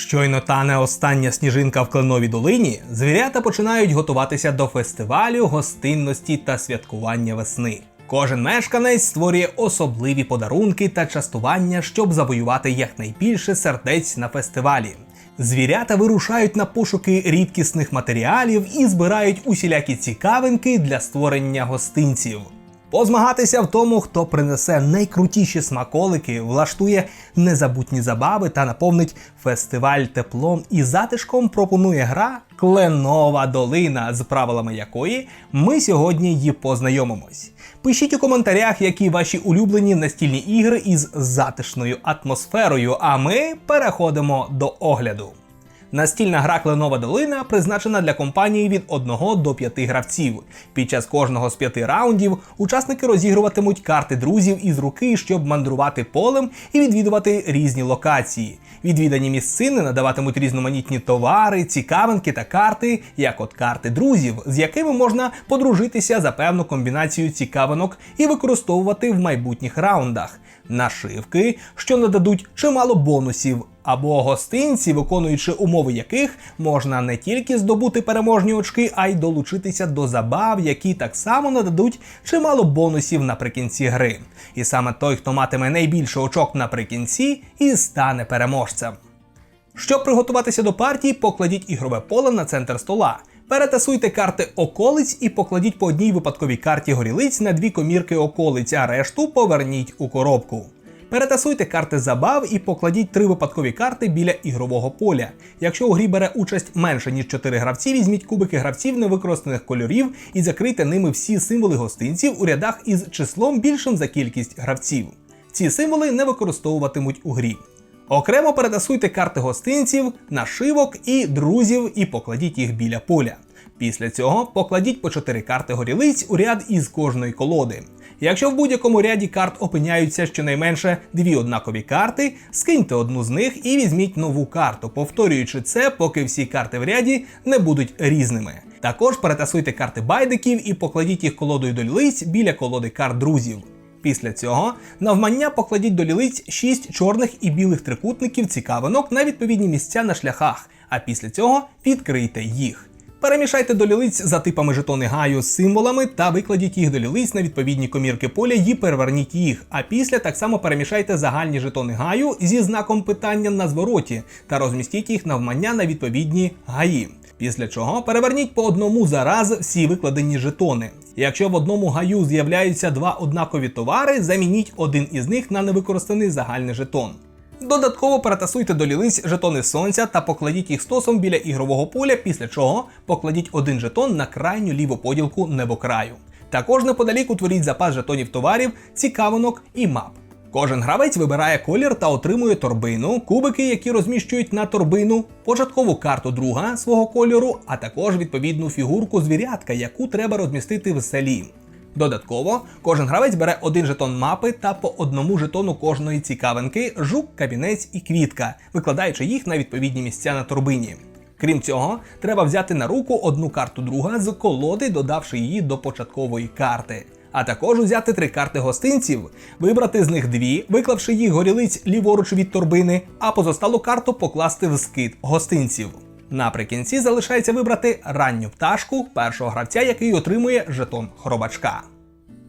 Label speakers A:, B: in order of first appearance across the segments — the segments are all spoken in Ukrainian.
A: Щойно тане остання сніжинка в кленовій долині, звірята починають готуватися до фестивалю гостинності та святкування весни. Кожен мешканець створює особливі подарунки та частування, щоб завоювати якнайбільше сердець на фестивалі. Звірята вирушають на пошуки рідкісних матеріалів і збирають усілякі цікавинки для створення гостинців. Позмагатися в тому, хто принесе найкрутіші смаколики, влаштує незабутні забави та наповнить фестиваль теплом і затишком пропонує гра Кленова долина, з правилами якої ми сьогодні її познайомимось. Пишіть у коментарях, які ваші улюблені настільні ігри із затишною атмосферою, а ми переходимо до огляду. Настільна гра Кленова долина призначена для компанії від 1 до 5 гравців. Під час кожного з п'яти раундів учасники розігруватимуть карти друзів із руки, щоб мандрувати полем і відвідувати різні локації. Відвідані місцини надаватимуть різноманітні товари, цікавинки та карти, як от карти друзів, з якими можна подружитися за певну комбінацію цікавинок і використовувати в майбутніх раундах. Нашивки, що нададуть чимало бонусів, або гостинці, виконуючи умови яких можна не тільки здобути переможні очки, а й долучитися до забав, які так само нададуть чимало бонусів наприкінці гри. І саме той, хто матиме найбільше очок наприкінці, і стане переможцем. Щоб приготуватися до партії, покладіть ігрове поле на центр стола. Перетасуйте карти околиць і покладіть по одній випадковій карті горілиць на дві комірки околиць, а решту поверніть у коробку. Перетасуйте карти забав і покладіть три випадкові карти біля ігрового поля. Якщо у грі бере участь менше ніж 4 гравці, візьміть кубики гравців невикористаних кольорів і закрийте ними всі символи гостинців у рядах із числом більшим за кількість гравців. Ці символи не використовуватимуть у грі. Окремо перетасуйте карти гостинців, нашивок і друзів і покладіть їх біля поля. Після цього покладіть по 4 карти горілиць у ряд із кожної колоди. Якщо в будь-якому ряді карт опиняються щонайменше дві однакові карти, скиньте одну з них і візьміть нову карту, повторюючи це, поки всі карти в ряді не будуть різними. Також перетасуйте карти байдиків і покладіть їх колодою до лилиць біля колоди карт друзів. Після цього навмання покладіть до лілиць 6 чорних і білих трикутників цікавинок на відповідні місця на шляхах, а після цього відкрийте їх. Перемішайте до лілиць за типами жетони гаю з символами та викладіть їх до лілиць на відповідні комірки поля і переверніть їх. А після так само перемішайте загальні жетони гаю зі знаком питання на звороті та розмістіть їх навмання на відповідні гаї. Після чого переверніть по одному за раз всі викладені жетони. Якщо в одному гаю з'являються два однакові товари, замініть один із них на невикористаний загальний жетон. Додатково перетасуйте до лілиць жетони сонця та покладіть їх стосом біля ігрового поля, після чого покладіть один жетон на крайню ліву поділку небокраю. Також неподалік утворіть запас жетонів товарів, цікавинок і мап. Кожен гравець вибирає колір та отримує торбину, кубики, які розміщують на торбину, початкову карту друга свого кольору, а також відповідну фігурку звірятка, яку треба розмістити в селі. Додатково, кожен гравець бере один жетон мапи та по одному жетону кожної цікавинки, жук, кабінець і квітка, викладаючи їх на відповідні місця на торбині. Крім цього, треба взяти на руку одну карту друга з колоди, додавши її до початкової карти. А також узяти три карти гостинців, вибрати з них дві, виклавши їх горілиць ліворуч від торбини, а позосталу карту покласти в скид гостинців. Наприкінці залишається вибрати ранню пташку першого гравця, який отримує жетон хробачка.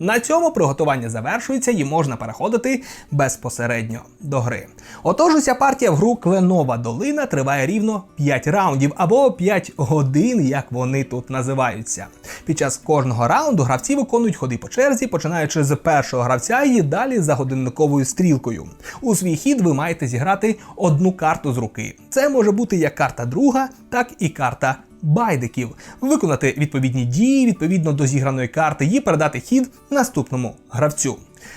A: На цьому приготування завершується і можна переходити безпосередньо до гри. Отож, уся партія в гру Кленова долина триває рівно 5 раундів або 5 годин, як вони тут називаються. Під час кожного раунду гравці виконують ходи по черзі, починаючи з першого гравця і далі за годинниковою стрілкою. У свій хід ви маєте зіграти одну карту з руки. Це може бути як карта друга, так і карта байдиків, виконати відповідні дії відповідно до зіграної карти і передати хід наступному гравцю.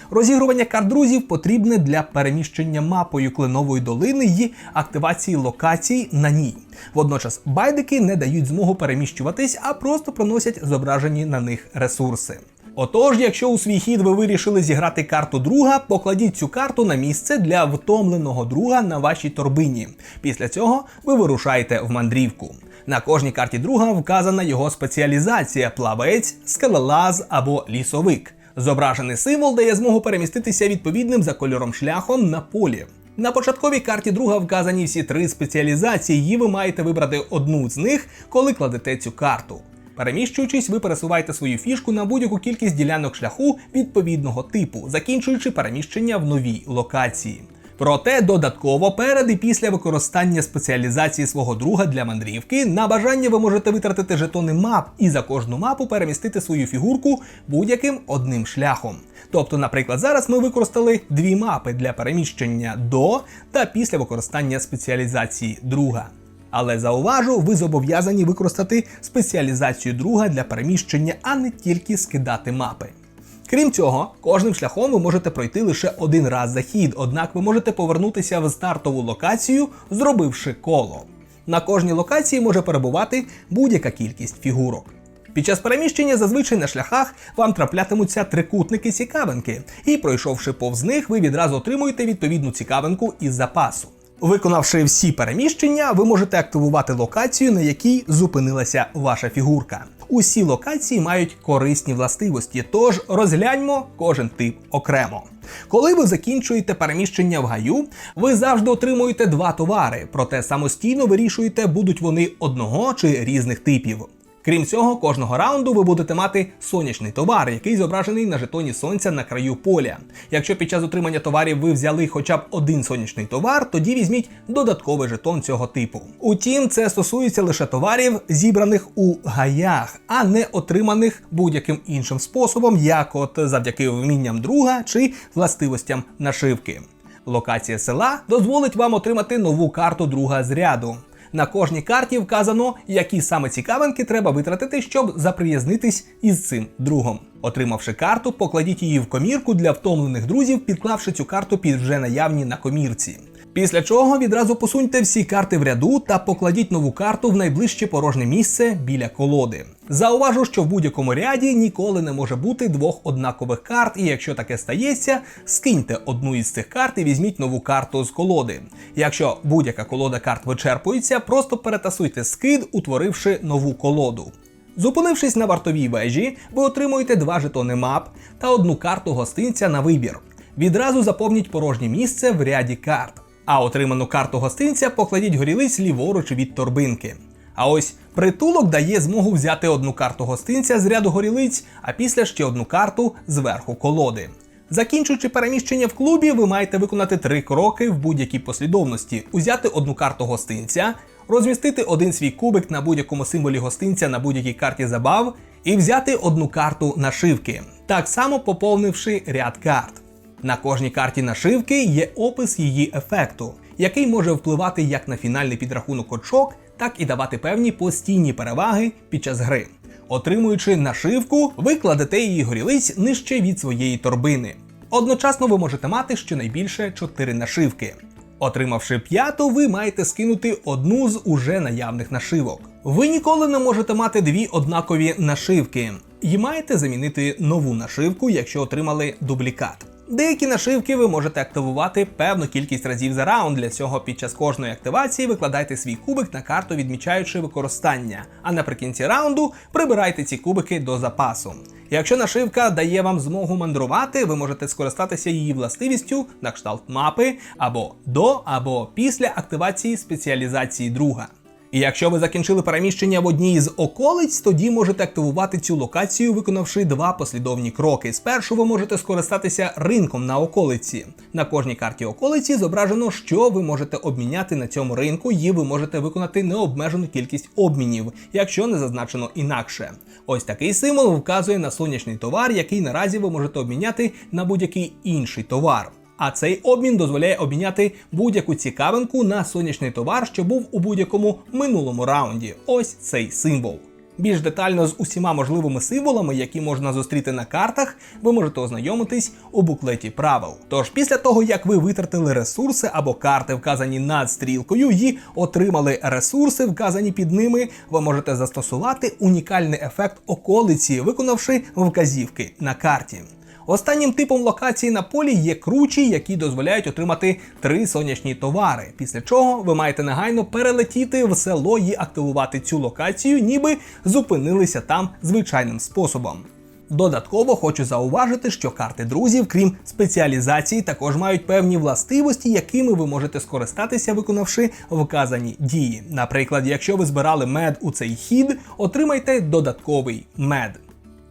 A: Розігрування карт друзів потрібне для переміщення мапою кленової долини і активації локацій на ній. Водночас байдики не дають змогу переміщуватись, а просто проносять зображені на них ресурси. Отож, якщо у свій хід ви вирішили зіграти карту друга, покладіть цю карту на місце для втомленого друга на вашій торбині. Після цього ви вирушаєте в мандрівку. На кожній карті друга вказана його спеціалізація плавець, скелелаз або лісовик. Зображений символ дає змогу переміститися відповідним за кольором шляхом на полі. На початковій карті друга вказані всі три спеціалізації, і ви маєте вибрати одну з них, коли кладете цю карту. Переміщуючись, ви пересуваєте свою фішку на будь-яку кількість ділянок шляху відповідного типу, закінчуючи переміщення в новій локації. Проте додатково перед і після використання спеціалізації свого друга для мандрівки на бажання ви можете витратити жетони мап і за кожну мапу перемістити свою фігурку будь-яким одним шляхом. Тобто, наприклад, зараз ми використали дві мапи для переміщення до та після використання спеціалізації друга. Але зауважу, ви зобов'язані використати спеціалізацію друга для переміщення, а не тільки скидати мапи. Крім цього, кожним шляхом ви можете пройти лише один раз захід, однак ви можете повернутися в стартову локацію, зробивши коло. На кожній локації може перебувати будь-яка кількість фігурок. Під час переміщення зазвичай на шляхах вам траплятимуться трикутники цікавинки, і пройшовши повз них, ви відразу отримуєте відповідну цікавинку із запасу. Виконавши всі переміщення, ви можете активувати локацію, на якій зупинилася ваша фігурка. Усі локації мають корисні властивості, тож розгляньмо кожен тип окремо. Коли ви закінчуєте переміщення в гаю, ви завжди отримуєте два товари, проте самостійно вирішуєте, будуть вони одного чи різних типів. Крім цього, кожного раунду ви будете мати сонячний товар, який зображений на жетоні сонця на краю поля. Якщо під час отримання товарів ви взяли хоча б один сонячний товар, тоді візьміть додатковий жетон цього типу. Утім, це стосується лише товарів, зібраних у гаях, а не отриманих будь-яким іншим способом, як от завдяки вмінням друга чи властивостям нашивки. Локація села дозволить вам отримати нову карту друга з ряду. На кожній карті вказано, які саме цікавинки треба витратити, щоб заприязнитись із цим другом. Отримавши карту, покладіть її в комірку для втомлених друзів, підклавши цю карту під вже наявні на комірці. Після чого відразу посуньте всі карти в ряду та покладіть нову карту в найближче порожнє місце біля колоди. Зауважу, що в будь-якому ряді ніколи не може бути двох однакових карт, і якщо таке стається, скиньте одну із цих карт і візьміть нову карту з колоди. Якщо будь-яка колода карт вичерпується, просто перетасуйте скид, утворивши нову колоду. Зупинившись на вартовій вежі, ви отримуєте два жетони мап та одну карту гостинця на вибір. Відразу заповніть порожнє місце в ряді карт. А отриману карту гостинця покладіть горілиць ліворуч від торбинки. А ось притулок дає змогу взяти одну карту гостинця з ряду горілиць, а після ще одну карту зверху колоди. Закінчуючи переміщення в клубі, ви маєте виконати три кроки в будь-якій послідовності: узяти одну карту гостинця, розмістити один свій кубик на будь-якому символі гостинця на будь-якій карті забав, і взяти одну карту нашивки, так само поповнивши ряд карт. На кожній карті нашивки є опис її ефекту, який може впливати як на фінальний підрахунок очок, так і давати певні постійні переваги під час гри. Отримуючи нашивку, ви кладете її горілиць нижче від своєї торбини. Одночасно ви можете мати щонайбільше 4 нашивки. Отримавши п'яту, ви маєте скинути одну з уже наявних нашивок. Ви ніколи не можете мати дві однакові нашивки, і маєте замінити нову нашивку, якщо отримали дублікат. Деякі нашивки ви можете активувати певну кількість разів за раунд. Для цього під час кожної активації викладайте свій кубик на карту, відмічаючи використання. А наприкінці раунду прибирайте ці кубики до запасу. Якщо нашивка дає вам змогу мандрувати, ви можете скористатися її властивістю на кшталт мапи або до, або після активації спеціалізації друга. І якщо ви закінчили переміщення в одній з околиць, тоді можете активувати цю локацію, виконавши два послідовні кроки. Спершу ви можете скористатися ринком на околиці. На кожній карті околиці зображено, що ви можете обміняти на цьому ринку, і ви можете виконати необмежену кількість обмінів, якщо не зазначено інакше. Ось такий символ вказує на сонячний товар, який наразі ви можете обміняти на будь-який інший товар. А цей обмін дозволяє обміняти будь-яку цікавинку на сонячний товар, що був у будь-якому минулому раунді. Ось цей символ. Більш детально з усіма можливими символами, які можна зустріти на картах, ви можете ознайомитись у буклеті правил. Тож після того, як ви витратили ресурси або карти, вказані над стрілкою, і отримали ресурси, вказані під ними, ви можете застосувати унікальний ефект околиці, виконавши вказівки на карті. Останнім типом локації на полі є кручі, які дозволяють отримати три сонячні товари. Після чого ви маєте негайно перелетіти в село і активувати цю локацію, ніби зупинилися там звичайним способом. Додатково хочу зауважити, що карти друзів, крім спеціалізації, також мають певні властивості, якими ви можете скористатися, виконавши вказані дії. Наприклад, якщо ви збирали мед у цей хід, отримайте додатковий мед.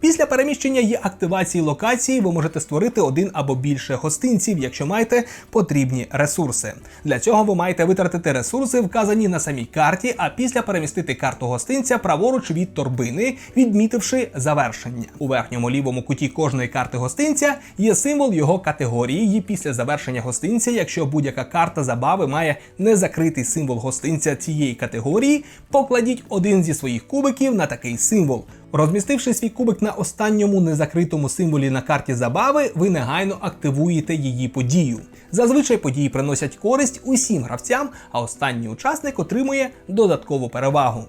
A: Після переміщення і активації локації ви можете створити один або більше гостинців, якщо маєте потрібні ресурси. Для цього ви маєте витратити ресурси, вказані на самій карті, а після перемістити карту гостинця праворуч від торбини, відмітивши завершення. У верхньому лівому куті кожної карти гостинця є символ його категорії. І після завершення гостинця, якщо будь-яка карта забави має незакритий символ гостинця цієї категорії, покладіть один зі своїх кубиків на такий символ. Розмістивши свій кубик на останньому незакритому символі на карті забави, ви негайно активуєте її подію. Зазвичай події приносять користь усім гравцям, а останній учасник отримує додаткову перевагу.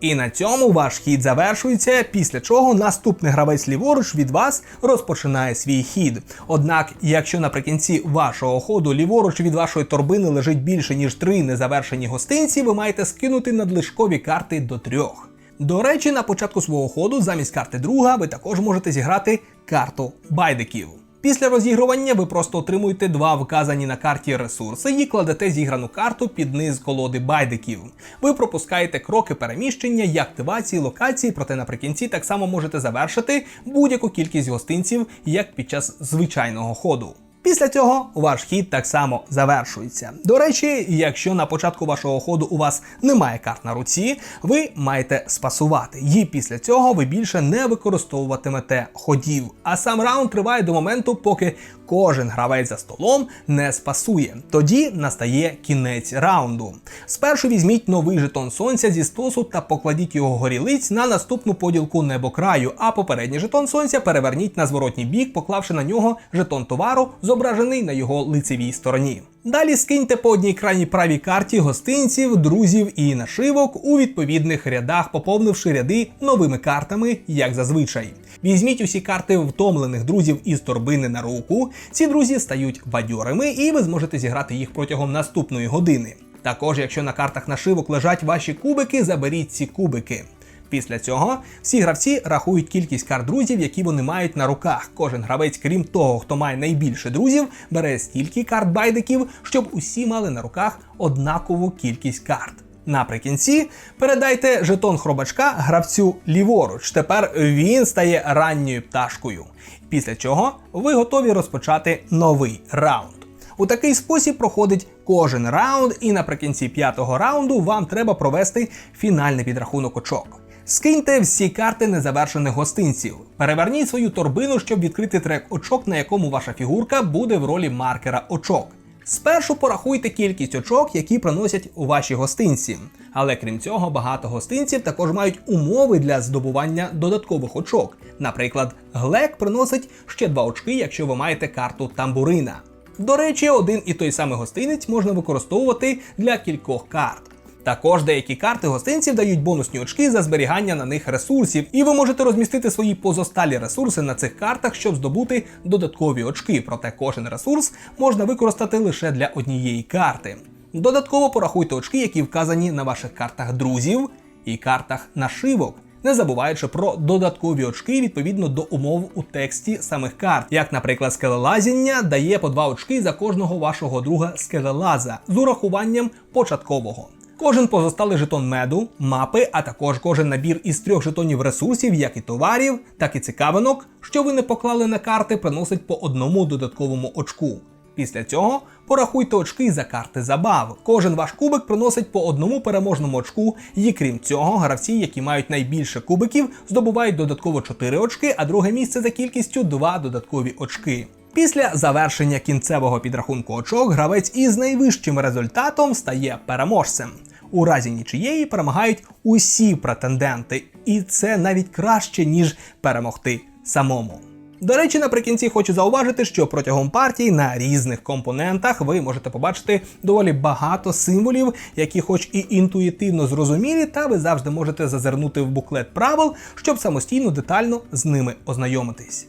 A: І на цьому ваш хід завершується, після чого наступний гравець ліворуч від вас розпочинає свій хід. Однак, якщо наприкінці вашого ходу ліворуч від вашої торбини лежить більше ніж три незавершені гостинці, ви маєте скинути надлишкові карти до трьох. До речі, на початку свого ходу замість карти друга ви також можете зіграти карту байдиків. Після розігрування ви просто отримуєте два вказані на карті ресурси і кладете зіграну карту під низ колоди байдиків. Ви пропускаєте кроки переміщення і активації локації, проте наприкінці так само можете завершити будь-яку кількість гостинців, як під час звичайного ходу. Після цього ваш хід так само завершується. До речі, якщо на початку вашого ходу у вас немає карт на руці, ви маєте спасувати. І після цього ви більше не використовуватимете ходів. А сам раунд триває до моменту, поки кожен гравець за столом не спасує. Тоді настає кінець раунду. Спершу візьміть новий жетон сонця зі стосу та покладіть його горілиць на наступну поділку небокраю, а попередній жетон сонця переверніть на зворотній бік, поклавши на нього жетон товару, зображений на його лицевій стороні. Далі скиньте по одній крайній правій карті гостинців, друзів і нашивок у відповідних рядах, поповнивши ряди новими картами, як зазвичай. Візьміть усі карти втомлених друзів із торбини на руку. Ці друзі стають бадьорими, і ви зможете зіграти їх протягом наступної години. Також, якщо на картах нашивок лежать ваші кубики, заберіть ці кубики. Після цього всі гравці рахують кількість карт друзів, які вони мають на руках. Кожен гравець, крім того, хто має найбільше друзів, бере стільки карт байдиків, щоб усі мали на руках однакову кількість карт. Наприкінці передайте жетон хробачка гравцю ліворуч. Тепер він стає ранньою пташкою. Після чого ви готові розпочати новий раунд. У такий спосіб проходить кожен раунд, і наприкінці п'ятого раунду вам треба провести фінальний підрахунок очок. Скиньте всі карти незавершених гостинців. Переверніть свою торбину, щоб відкрити трек очок, на якому ваша фігурка буде в ролі маркера очок. Спершу порахуйте кількість очок, які приносять у ваші гостинці. Але крім цього, багато гостинців також мають умови для здобування додаткових очок. Наприклад, глек приносить ще 2 очки, якщо ви маєте карту тамбурина. До речі, один і той самий гостинець можна використовувати для кількох карт. Також деякі карти гостинців дають бонусні очки за зберігання на них ресурсів, і ви можете розмістити свої позосталі ресурси на цих картах, щоб здобути додаткові очки. Проте кожен ресурс можна використати лише для однієї карти. Додатково порахуйте очки, які вказані на ваших картах друзів і картах нашивок. Не забуваючи про додаткові очки відповідно до умов у тексті самих карт, як, наприклад, скелелазіння дає по 2 очки за кожного вашого друга скелелаза з урахуванням початкового. Кожен позосталий жетон меду, мапи, а також кожен набір із трьох жетонів ресурсів, як і товарів, так і цікавинок, що ви не поклали на карти, приносить по одному додатковому очку. Після цього порахуйте очки за карти забав. Кожен ваш кубик приносить по одному переможному очку, і крім цього, гравці, які мають найбільше кубиків, здобувають додатково 4 очки, а друге місце за кількістю 2 додаткові очки. Після завершення кінцевого підрахунку очок гравець із найвищим результатом стає переможцем. У разі нічиєї перемагають усі претенденти, і це навіть краще, ніж перемогти самому. До речі, наприкінці хочу зауважити, що протягом партій на різних компонентах ви можете побачити доволі багато символів, які, хоч і інтуїтивно зрозумілі, та ви завжди можете зазирнути в буклет правил, щоб самостійно детально з ними ознайомитись.